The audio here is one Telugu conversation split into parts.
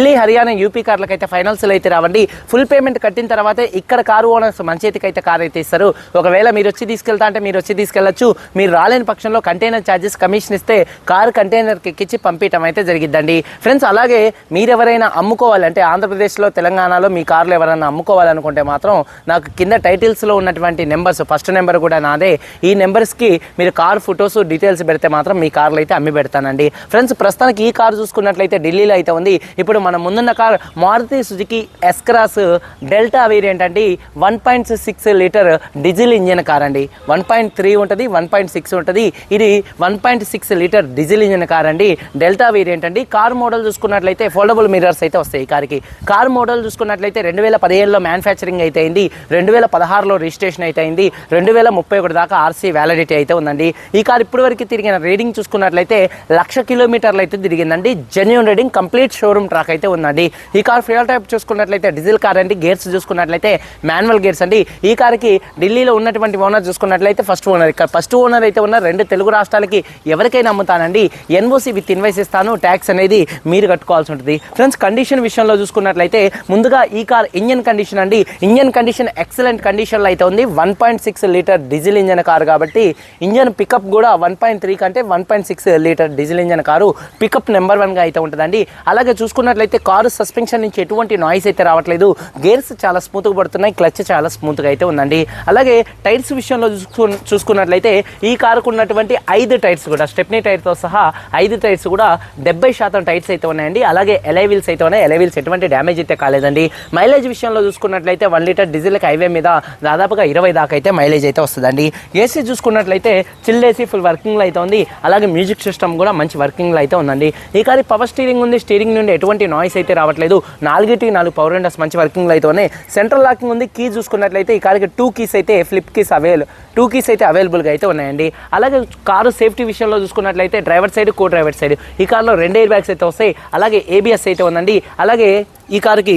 ఢిల్లీ హర్యానా యూపీ కార్లకు అయితే ఫైనల్స్లో అయితే రావండి. ఫుల్ పేమెంట్ కట్టిన తర్వాతే ఇక్కడ కారు ఓనర్స్ మన చేతికి అయితే కార్ అయితే ఇస్తారు. ఒకవేళ మీరు వచ్చి తీసుకెళ్తా అంటే మీరు వచ్చి తీసుకెళ్ళొచ్చు మీరు రాలేని పక్షంలో కంటైనర్ ఛార్జెస్ కమిషన్ ఇస్తే కారు కంటైనర్కి ఎక్కించి పంపించడం అయితే జరిగిద్దండి. ఫ్రెండ్స్ అలాగే మీరెవరైనా అమ్ముకోవాలంటే ఆంధ్రప్రదేశ్లో తెలంగాణలో మీ కార్లు ఎవరైనా అమ్ముకోవాలనుకుంటే మాత్రం నాకు కింద టైటిల్స్లో ఉన్నటువంటి నెంబర్స్ ఫస్ట్ నెంబర్ కూడా నాదే. ఈ నెంబర్స్కి మీరు కార్ ఫొటోస్ డీటెయిల్స్ పెడితే మాత్రం మీ కార్లు అయితే అమ్మి పెడతానండి. ఫ్రెండ్స్ ప్రస్తుతానికి ఈ కార్ చూసుకున్నట్లయితే ఢిల్లీలో అయితే ఉంది. ఇప్పుడు మన ముందున్న car Maruti Suzuki S Cross delta variant అండి. One point six litre diesel engine car అండి. వన్ పాయింట్ త్రీ ఉంటుంది వన్ పాయింట్ సిక్స్ ఉంటుంది. ఇది one point six litre diesel engine car అండి. డెల్టా వేరియంట్ అండి. కార్ మోడల్ చూసుకున్నట్లయితే ఫోల్డబుల్ మిరర్స్ అయితే వస్తాయి ఈ కార్కి. కార్ మోడల్ చూసుకున్నట్లయితే రెండు వేల పదిహేడులో మ్యానుఫ్యాక్చరింగ్ అయితే అయింది. రెండు వేల పదహారులో రిజిస్ట్రేషన్ అయితే అయింది. రెండు వేల ముప్పై ఒకటి దాకా ఆర్సీ వ్యాలిడిటీ అయితే ఉందండి. ఈ కార్ ఇప్పటి వరకు తిరిగిన రీడింగ్ చూసుకున్నట్లయితే లక్ష కిలోమీటర్లు అయితే తిరిగిందండి. Genuine reading complete showroom track అయితే ఉందండి ఈ కార్ ఫ్యూయల్ టైప్ చూసుకున్నట్లయితే డీజిల్ కార్ అండి. గేర్స్ చూసుకున్నట్లయితే మాన్యువల్ గేర్స్ అండి. ఈ కార్కి ఢిల్లీలో ఉన్నటువంటి ఓనర్ చూసుకున్నట్లయితే ఫస్ట్ ఓనర్ ఇక్కడ. ఫస్ట్ ఓనర్ అయితే ఉన్న రెండు తెలుగు రాష్ట్రాలకి ఎవరికైనా అమ్ముతానండి. ఎన్ఓసి విత్ ఇన్వైస్ ఇస్తాను. ట్యాక్స్ అనేది మీరు కట్టుకోవాల్సి ఉంటుంది. ఫ్రెండ్స్ కండిషన్ విషయంలో చూసుకున్నట్లయితే ముందుగా ఈ కార్ ఇంజన్ కండిషన్ అండి. ఇంజన్ కండిషన్ ఎక్సలెంట్ కండిషన్లో అయితే ఉంది. One point six litre diesel engine car కాబట్టి ఇంజన్ పికప్ కూడా వన్ పాయింట్ త్రీ కంటే one point six litre diesel engine car pickup number వన్గా అయితే ఉంటుందండి. అలాగే చూసుకున్నట్లయితే కారు సస్పెన్షన్ నుంచి ఎటువంటి నాయిస్ అయితే రావట్లేదు. గేర్స్ చాలా స్మూత్గా పడుతున్నాయి. క్లచ్ చాలా స్మూత్గా అయితే ఉందండి. అలాగే టైర్స్ విషయంలో చూసుకు చూసుకున్నట్లయితే ఈ కారుకు ఉన్నటువంటి ఐదు టైర్స్ కూడా స్టెప్నీ టైర్తో సహా ఐదు టైర్స్ కూడా డెబ్బై శాతం టైర్స్ అయితే ఉన్నాయండి. అలాగే ఎలైవిల్స్ అయితే ఉన్నాయి. ఎలైవిల్స్ ఎటువంటి డ్యామేజ్ అయితే కాలేదండి. మైలేజ్ విషయంలో చూసుకున్నట్లయితే వన్ లీటర్ డీజిల్కి హైవే మీద దాదాపుగా ఇరవై దాకా అయితే మైలేజ్ అయితే వస్తుందండి. ఏసీ చూసుకున్నట్లయితే చిల్ ఏసీ ఫుల్ వర్కింగ్లో అయితే ఉంది. అలాగే మ్యూజిక్ సిస్టమ్ కూడా మంచి వర్కింగ్లో అయితే ఉందండి. ఈ కారు పవర్ స్టీరింగ్ ఉంది. స్టీరింగ్ నుండి ఎటువంటి నాయిస్ అయితే రావట్లేదు. నాలుగిటికి నాలుగు పవర్ విండోస్ మంచి వర్కింగ్లో అయితే ఉన్నాయి సెంట్రల్ లాకింగ్ ఉంది కీ చూసుకున్నట్లయితే ఈ కారుకి టూ కీస్ అయితే flip keys avail two keys అయితే అవైలబుల్గా అయితే ఉన్నాయండి. అలాగే కారు సేఫ్టీ విషయంలో చూసుకున్నట్లయితే driver side co driver side ఈ కార్లో రెండు ఎయిర్ బ్యాగ్స్ అయితే వస్తాయి. అలాగే ఏబిఎస్ అయితే ఉందండి. అలాగే ఈ కారుకి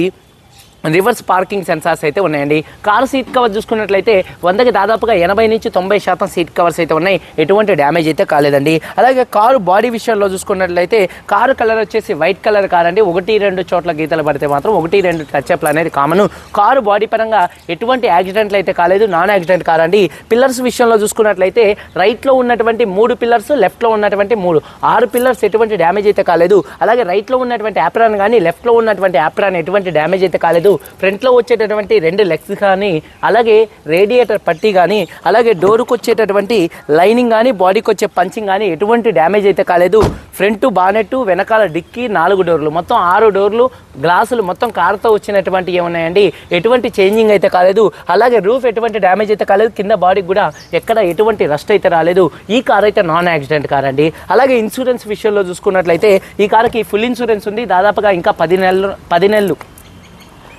రివర్స్ పార్కింగ్ సెన్సార్స్ అయితే ఉన్నాయండి. కారు సీట్ కవర్ చూసుకున్నట్లయితే వందకి దాదాపుగా ఎనభై నుంచి తొంభై శాతం సీట్ కవర్స్ అయితే ఉన్నాయి. ఎటువంటి డ్యామేజ్ అయితే కాలేదండి. అలాగే కారు బాడీ విషయంలో చూసుకున్నట్లయితే కారు కలర్ వచ్చేసి వైట్ కలర్ కార్ అండి ఒకటి రెండు చోట్ల గీతలు పడితే మాత్రం ఒకటి రెండు టచ్అప్లు అనేది కామన్ కారు బాడీ పరంగా ఎటువంటి యాక్సిడెంట్లు అయితే కాలేదు. నాన్ యాక్సిడెంట్ కార్ అండి పిల్లర్స్ విషయంలో చూసుకున్నట్లయితే రైట్లో ఉన్నటువంటి మూడు పిల్లర్స్ లెఫ్ట్లో ఉన్నటువంటి మూడు. ఆరు పిల్లర్స్ ఎటువంటి డ్యామేజ్ అయితే కాలేదు. అలాగే రైట్లో ఉన్నటువంటి యాప్రాన్ కానీ లెఫ్ట్లో ఉన్నటువంటి యాప్రాన్ ఎటువంటి డ్యామేజ్ అయితే కాలేదు. ఫ్రంట్లో వచ్చేటటువంటి రెండు లెగ్స్ కానీ అలాగే రేడియేటర్ పట్టీ కానీ అలాగే డోరుకు వచ్చేటటువంటి లైనింగ్ కానీ బాడీకి వచ్చే పంచింగ్ కానీ ఎటువంటి డ్యామేజ్ అయితే కాలేదు. ఫ్రంట్ బానెట్ వెనకాల డిక్కీ నాలుగు డోర్లు. మొత్తం ఆరు డోర్లు గ్లాసులు మొత్తం కారుతో వచ్చినటువంటి ఏమున్నాయండి? ఎటువంటి చేంజింగ్ అయితే కాలేదు. అలాగే రూఫ్ ఎటువంటి డ్యామేజ్ అయితే కాలేదు. కింద బాడీకి కూడా ఎక్కడ ఎటువంటి రస్ట్ అయితే రాలేదు. ఈ కార్ అయితే నాన్ యాక్సిడెంట్ కార్ అండి. అలాగే ఇన్సూరెన్స్ విషయంలో చూసుకున్నట్లయితే ఈ కార్కి ఫుల్ ఇన్సూరెన్స్ ఉంది. దాదాపుగా ఇంకా పది నెలలు పది నెలలు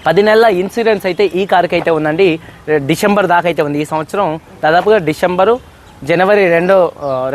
పది నెలల ఇన్సూరెన్స్ అయితే ఈ కార్కి అయితే ఉందండి. డిసెంబర్ దాకా అయితే ఉంది. ఈ సంవత్సరం దాదాపుగా డిసెంబరు జనవరి రెండో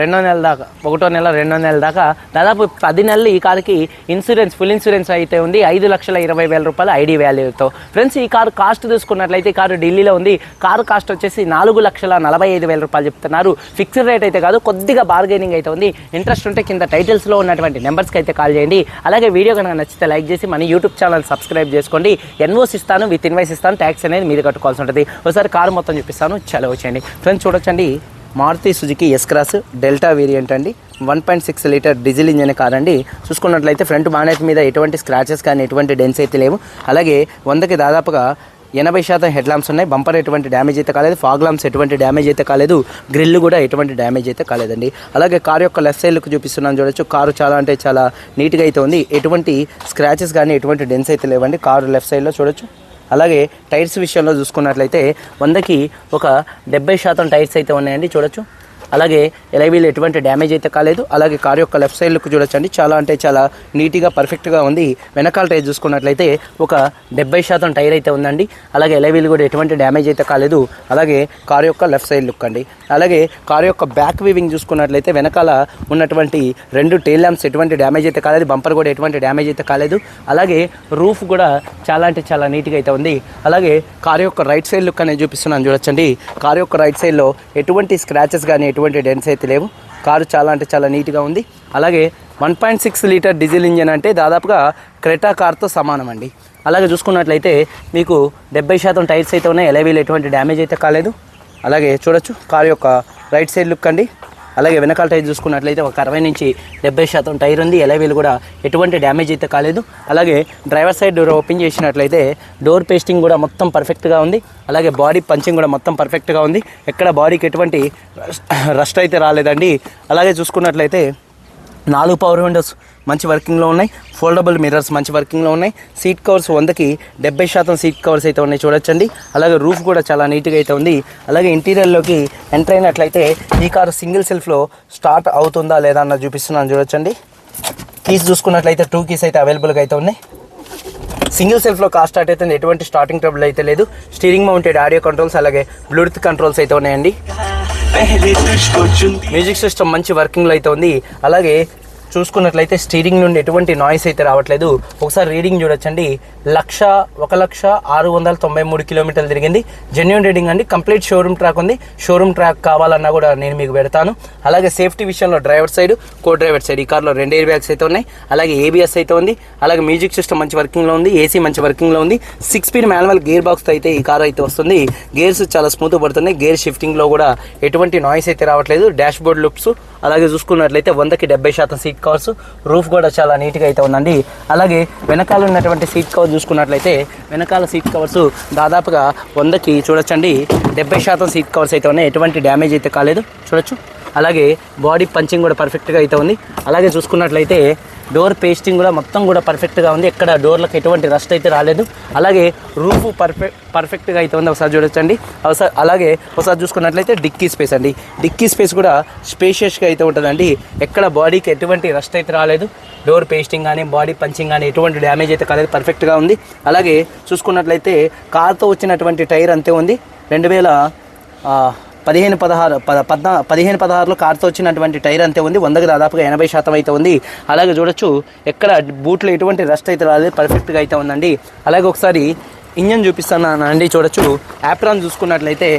రెండో నెల దాకా ఒకటో నెల రెండో నెల దాకా దాదాపు పది నెలలు ఈ కార్కి ఇన్సూరెన్స్ ఫుల్ ఇన్సూరెన్స్ అయితే ఉంది. ఐదు లక్షల ఇరవై వేల రూపాయలు ఐడి వాల్యూతో. ఫ్రెండ్స్ ఈ కారు కాస్ట్ చూసుకున్నట్లయితే ఈ కారు ఢిల్లీలో ఉంది. కారు కాస్ట్ వచ్చేసి నాలుగు లక్షల నలభై ఐదు వేల రూపాయలు చెప్తున్నారు. ఫిక్స్డ్ రేట్ అయితే కాదు కొద్దిగా బార్గెనింగ్ అయితే ఉంది. ఇంట్రెస్ట్ ఉంటే కింద టైటిల్స్లో ఉన్నటువంటి నెంబర్స్కి అయితే కాల్ చేయండి. అలాగే వీడియో కనుక నచ్చితే లైక్ చేసి మన యూట్యూబ్ ఛానల్ సబ్స్క్రైబ్ చేసుకోండి. ఎన్వోస్ ఇస్తాను విత్ ఇన్వైస్ ఇస్తాను ట్యాక్స్ అనేది మీరు కట్టుకోవాల్సి ఉంటుంది. ఒకసారి కారు మొత్తం చూపిస్తాను చలో వచ్చేయండి ఫ్రెండ్స్ చూడొచ్చండి. Maruti Suzuki S Cross delta variant అండి. One point six litre diesel engine car అండి చూసుకున్నట్లయితే ఫ్రంట్ బానెట్ మీద ఎటువంటి స్క్రాచెస్ కానీ ఎటువంటి డెన్స్ అయితే లేవు. అలాగే వందకి దాదాపుగా ఎనభై శాతం హెడ్ లాంప్స్ ఉన్నాయి. బంపర్ ఎటువంటి డ్యామేజ్ అయితే కాలేదు. ఫాగ్ లాంప్స్ ఎటువంటి డ్యామేజ్ అయితే కాలేదు. గ్రిల్ కూడా ఎటువంటి డ్యామేజ్ అయితే కాలేదండి. అలాగే కారు యొక్క లెఫ్ట్ లుక్ చూపిస్తున్నాను చూడొచ్చు. కారు చాలా అంటే చాలా నీట్గా అయితే ఉంది. ఎటువంటి స్క్రాచెస్ కానీ ఎటువంటి డెన్స్ అయితే లేవండి. కారు లెఫ్ట్ సైడ్లో చూడొచ్చు. అలాగే టైర్స్ విషయంలో చూసుకున్నట్లయితే వందకి ఒక డెబ్బై శాతం టైర్స్ అయితే ఉన్నాయండి చూడొచ్చు. అలాగే ఎలైవీలు ఎటువంటి డ్యామేజ్ అయితే కాలేదు. అలాగే కార్ యొక్క లెఫ్ట్ సైడ్ లుక్ చూడొచ్చండి. చాలా అంటే చాలా నీట్గా పర్ఫెక్ట్గా ఉంది. వెనకాల టైర్ చూసుకున్నట్లయితే ఒక డెబ్బై శాతం టైర్ అయితే ఉందండి. అలాగే ఎలైవీలు కూడా ఎటువంటి డ్యామేజ్ అయితే కాలేదు. అలాగే కార్ యొక్క లెఫ్ట్ సైడ్ లుక్ అండి. అలాగే కార్ యొక్క బ్యాక్ వీవింగ్ చూసుకున్నట్లయితే వెనకాల ఉన్నటువంటి రెండు టైల్ ల్యాంప్స్ ఎటువంటి డ్యామేజ్ అయితే కాలేదు. బంపర్ కూడా ఎటువంటి డ్యామేజ్ అయితే కాలేదు. అలాగే రూఫ్ కూడా చాలా అంటే చాలా నీట్గా అయితే ఉంది. అలాగే కార్ యొక్క రైట్ సైడ్ లుక్ అనేది చూపిస్తున్నాను చూడొచ్చండి. కార్ యొక్క రైట్ సైడ్లో ఎటువంటి స్క్రాచెస్ కానీ ఎటువంటి ఎటువంటి డెన్స్ అయితే లేవు. కారు చాలా అంటే చాలా నీట్గా ఉంది. అలాగే one point six litre diesel engine అంటే దాదాపుగా క్రెటా కార్తో సమానం అండి అలాగే చూసుకున్నట్లయితే మీకు డెబ్బై శాతం టైర్స్ అయితే ఉన్నాయి. ఎలవీలు ఎటువంటి డ్యామేజ్ అయితే కాలేదు. అలాగే చూడొచ్చు కారు యొక్క రైట్ సైడ్ లుక్ అండి. అలాగే వెనకాల టైర్ చూసుకున్నట్లయితే ఒక అరవై నుంచి డెబ్బై శాతం టైర్ ఉంది. ఎలవీలు కూడా ఎటువంటి డ్యామేజ్ అయితే కాలేదు. అలాగే డ్రైవర్ సైడ్ డోర్ ఓపెన్ చేసినట్లయితే డోర్ పేస్టింగ్ కూడా మొత్తం పర్ఫెక్ట్గా ఉంది. అలాగే బాడీ పంచింగ్ కూడా మొత్తం పర్ఫెక్ట్గా ఉంది. ఎక్కడ బాడీకి ఎటువంటి రస్ట్ అయితే రాలేదండి. అలాగే చూసుకున్నట్లయితే నాలుగు పవర్ విండోస్ మంచి వర్కింగ్లో ఉన్నాయి. ఫోల్డబుల్ మిర్రర్స్ మంచి వర్కింగ్లో ఉన్నాయి. సీట్ కవర్స్ వందకి డెబ్బై శాతం సీట్ కవర్స్ అయితే ఉన్నాయి చూడొచ్చండి. అలాగే రూఫ్ కూడా చాలా నీట్గా అయితే ఉంది. అలాగే ఇంటీరియర్లోకి ఎంటర్ అయినట్లయితే ఈ కారు సింగిల్ సెల్ఫ్లో స్టార్ట్ అవుతుందా లేదా అన్న చూపిస్తున్నాను చూడొచ్చండి. కీస్ చూసుకున్నట్లయితే టూ కీస్ అయితే అవైలబుల్గా అయితే ఉన్నాయి. సింగిల్ సెల్ఫ్లో కార్ స్టార్ట్ అయితే ఎటువంటి స్టార్టింగ్ ట్రబుల్ అయితే లేదు. స్టీరింగ్ మౌంటెడ్ ఆడియో కంట్రోల్స్ అలాగే బ్లూటూత్ కంట్రోల్స్ అయితే ఉన్నాయండి. మ్యూజిక్ సిస్టమ్ మంచి వర్కింగ్లో అయితే ఉంది. అలాగే చూసుకున్నట్లయితే స్టీరింగ్ నుండి ఎటువంటి నాయిస్ అయితే రావట్లేదు. ఒకసారి రీడింగ్ చూడొచ్చండి. లక్ష ఒక లక్ష ఆరు వందల తొంభై మూడు కిలోమీటర్లు తిరిగింది. జెన్యున్ రీడింగ్ అండి. కంప్లీట్ షోరూమ్ ట్రాక్ ఉంది. షోరూమ్ ట్రాక్ కావాలన్నా కూడా నేను మీకు పెడతాను. అలాగే సేఫ్టీ విషయంలో driver side co driver side ఈ కార్లో రెండు ఎయిర్ బ్యాగ్స్ అయితే ఉన్నాయి. అలాగే ఏబిఎస్ అయితే ఉంది. అలాగే మ్యూజిక్ సిస్టమ్ మంచి వర్కింగ్లో ఉంది. ఏసీ మంచి వర్కింగ్లో ఉంది. Six speed manual gear box అయితే ఈ కార్ అయితే వస్తుంది. గేర్స్ చాలా స్మూత్ పడుతున్నాయి. గేర్ షిఫ్టింగ్లో కూడా ఎటువంటి నాయిస్ అయితే రావట్లేదు. డాష్ బోర్డ్ లుప్స్ అలాగే చూసుకున్నట్లయితే వందకి డెబ్బై శాతం సీట్ సీట్ కవర్స్ రూఫ్ కూడా చాలా నీట్గా అయితే ఉందండి. అలాగే వెనకాల ఉన్నటువంటి సీట్ కవర్ చూసుకున్నట్లయితే వెనకాల సీట్ కవర్స్ దాదాపుగా వందకి చూడొచ్చండి. డెబ్బై శాతం సీట్ కవర్స్ అయితే ఉన్నాయి. ఎటువంటి డ్యామేజ్ అయితే కాలేదు. చూడొచ్చు. అలాగే బాడీ పంచింగ్ కూడా పర్ఫెక్ట్గా అయితే ఉంది. అలాగే చూసుకున్నట్లయితే డోర్ పేస్టింగ్ కూడా మొత్తం కూడా పర్ఫెక్ట్గా ఉంది. ఎక్కడ డోర్లకు ఎటువంటి రస్ట్ అయితే రాలేదు. అలాగే రూఫ్ పర్ఫెక్ట్ పర్ఫెక్ట్గా అయితే ఉంది. ఒకసారి చూడొచ్చండి. ఒకసారి అలాగే ఒకసారి చూసుకున్నట్లయితే డిక్కీ స్పేస్ అండి. డిక్కీ స్పేస్ కూడా స్పేషియస్గా అయితే ఉంటుందండి. ఎక్కడ బాడీకి ఎటువంటి రస్ట్ అయితే రాలేదు. డోర్ పేస్టింగ్ కానీ బాడీ పంచింగ్ కానీ ఎటువంటి డ్యామేజ్ అయితే కాలేదు. పర్ఫెక్ట్గా ఉంది. అలాగే చూసుకున్నట్లయితే కార్తో వచ్చినటువంటి టైర్ అంతే ఉంది. రెండు వేల పదిహేను పదహారు పద పద్నా పదిహేను పదహారులో కార్తో వచ్చినటువంటి టైర్ అంతే ఉంది. వందకి దాదాపుగా ఎనభై శాతం అయితే ఉంది. అలాగే చూడొచ్చు ఎక్కడ బూట్లో ఎటువంటి రస్ట్ అయితే రాలేదు. పర్ఫెక్ట్గా అయితే ఉందండి. అలాగే ఒకసారి ఇంజన్ చూపిస్తాను అండి. చూడొచ్చు యాప్రాన్ చూసుకున్నట్లయితే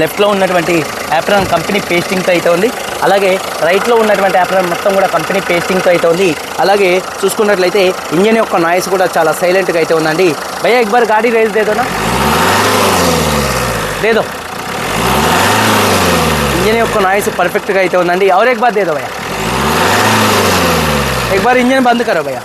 లెఫ్ట్లో ఉన్నటువంటి యాప్రాన్ కంపెనీ పేస్టింగ్తో అయితే ఉంది. అలాగే రైట్లో ఉన్నటువంటి యాప్రాన్ మొత్తం కూడా కంపెనీ పేస్టింగ్తో అయితే ఉంది. అలాగే చూసుకున్నట్లయితే ఇంజన్ యొక్క నాయిస్ కూడా చాలా సైలెంట్గా అయితే ఉందండి. భయ్యా ఎక్బార్ గాడి రేస్ దేదోనా? లేదో ఇంజన్ యొక్క నాయిస్ పర్ఫెక్ట్గా అయితే ఉందండి. ఎవరు ఎక్ లేదు భయ ఇంజన్ బంద్ కరో భయ్యా.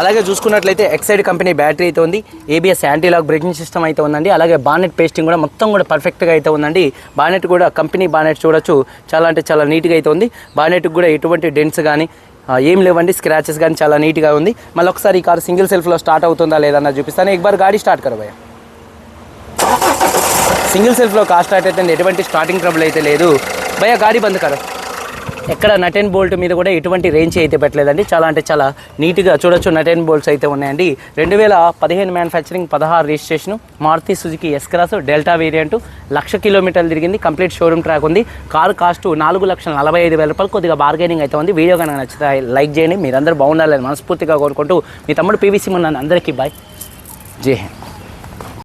అలాగే చూసుకున్నట్లయితే ఎక్సైడ్ కంపెనీ బ్యాటరీ అయితే ఉంది. ఏబిఎస్ యాంటీలాక్ బ్రేకింగ్ సిస్టమ్ అయితే ఉందండి. అలాగే బానెట్ పేస్టింగ్ కూడా మొత్తం కూడా పర్ఫెక్ట్గా అయితే ఉందండి. బానెట్ కూడా కంపెనీ బానెట్ చూడొచ్చు. చాలా అంటే చాలా నీట్గా అయితే ఉంది. బానెట్కి కూడా ఎటువంటి డెన్స్ కానీ ఏం లేవండి. స్క్రాచెస్ కానీ చాలా నీట్గా ఉంది. మళ్ళీ ఒకసారి ఈ కారు సింగిల్ సెల్ఫ్లో స్టార్ట్ అవుతుందా లేదన్నా చూపిస్తాను. ఎక్బార్ గాడి స్టార్ట్ కరబోయా సింగిల్ సెల్ఫ్లో కార్ స్టార్ట్ అయితే ఎటువంటి స్టార్టింగ్ ట్రబుల్ అయితే లేదు. భయ గాడి బంద్ కదా ఎక్కడ నట్ అండ్ బోల్ట్ మీద కూడా ఎటువంటి రేంజ్ అయితే పెట్టలేదండి. చాలా అంటే చాలా నీట్గా చూడొచ్చు నట్ అండ్ బోల్ట్స్ అయితే ఉన్నాయండి. రెండు వేల పదిహేను మ్యానుఫ్యాక్చరింగ్ పదహారు registration Maruti Suzuki S Cross delta variant lakh కిలోమీటర్లు తిరిగింది కంప్లీట్ షోరూమ్ ట్రాక్ ఉంది. కారు కాస్ట్ నాలుగు లక్షల నలభై ఐదు వేల రూపాయలు కొద్దిగా బార్గెనింగ్ అయితే ఉంది. వీడియో కనుక నచ్చితే లైక్ చేయండి. మీరందరూ బాగుండాలని మనస్ఫూర్తిగా కోరుకుంటూ మీ తమ్ముడు పీవీసీ మొన్న అందరికీ బాయ్ జై హింద్.